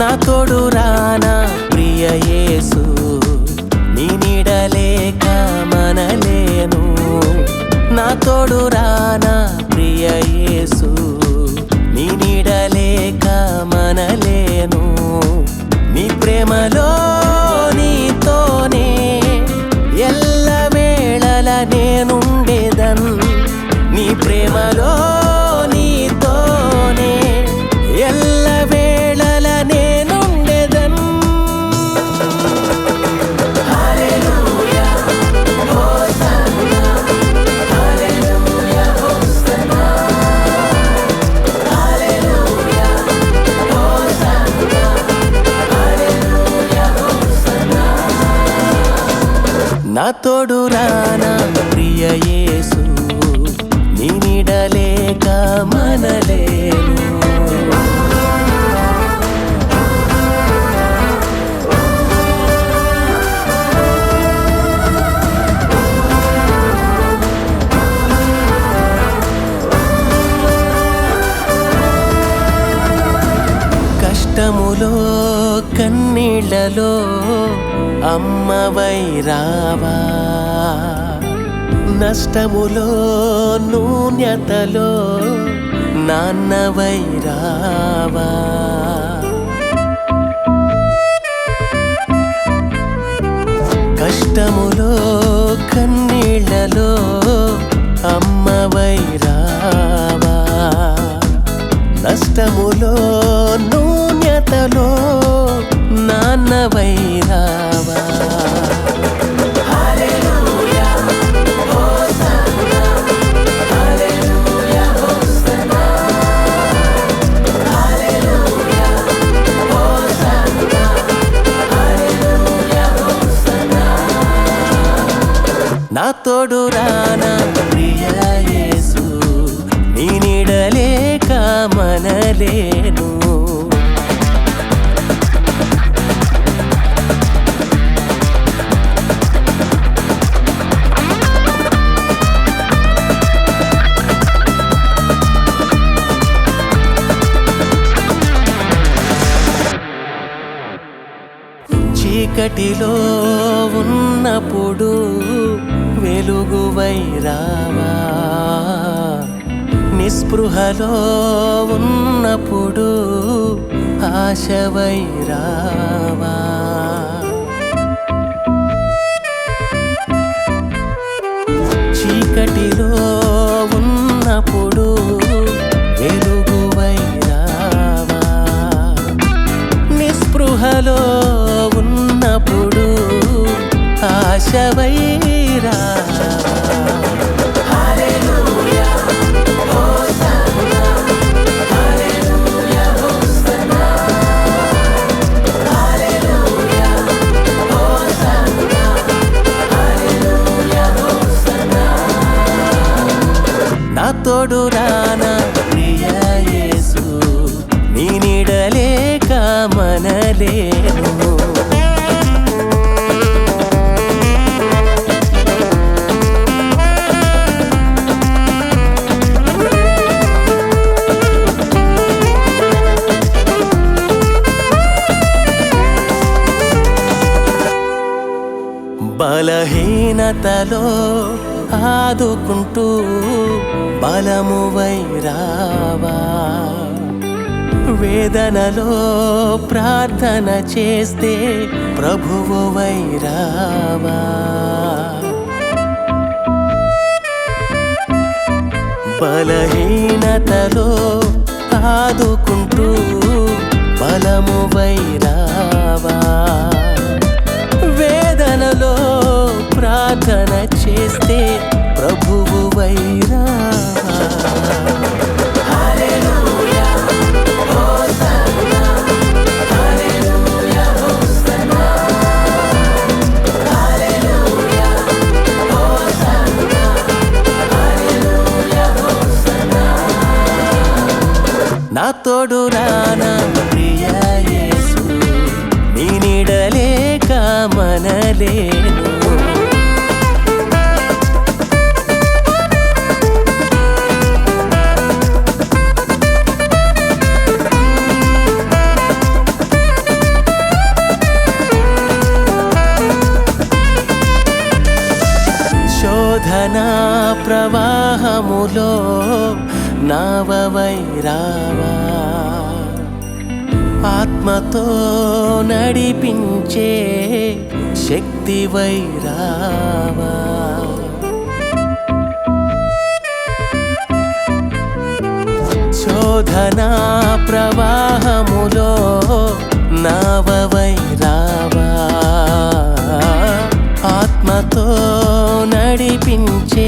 తోడు రానా ప్రియ యేసు? నీ నీడలేక మనలేను. నా తోడు రానా ప్రియ యేసు? నీ నీడలేక మనలేను. నీ ప్రేమలో నా తోడు రానా ప్రియ యేసు? నీ నీడలేక మనలేను. కష్టములో కన్నీళ్ళలో అమ్మవై రావా నష్టములో నూన్యతలో నాన్నవై రావా కష్టములో కన్నీళ్ళలో అమ్మవై రావా నష్టములో నా తోడు రానా ప్రియేసు నీ మనలేను. చీకటిలో ఉన్నప్పుడు వెలుగువై రావా. నిస్పృహలో ఉన్నప్పుడు ఆశవై రావా. చీకటిలో ఉన్నప్పుడు వెలుగువై రావా. నిస్పృహలో ఉన్నప్పుడు ఆశవై రావా బలహీనతలో ఆదుకుంటూ బలము వైరావా వేదనలో ప్రార్థన చేస్తే ప్రభువు వైరావా బలహీనతలో ఆదుకుంటూ బలము వైరావా వేదనలో ప్రార్థన చేస్తే ప్రభువు వైరా. నా తోడు రానా ప్రియ యేసు నీ నిడలే కామనలేను శోధనా ప్రవాహములో నావవై రావా ఆత్మతో నడిపించే శక్తివై రావా శోధనా ప్రవాహములో నావవై చించే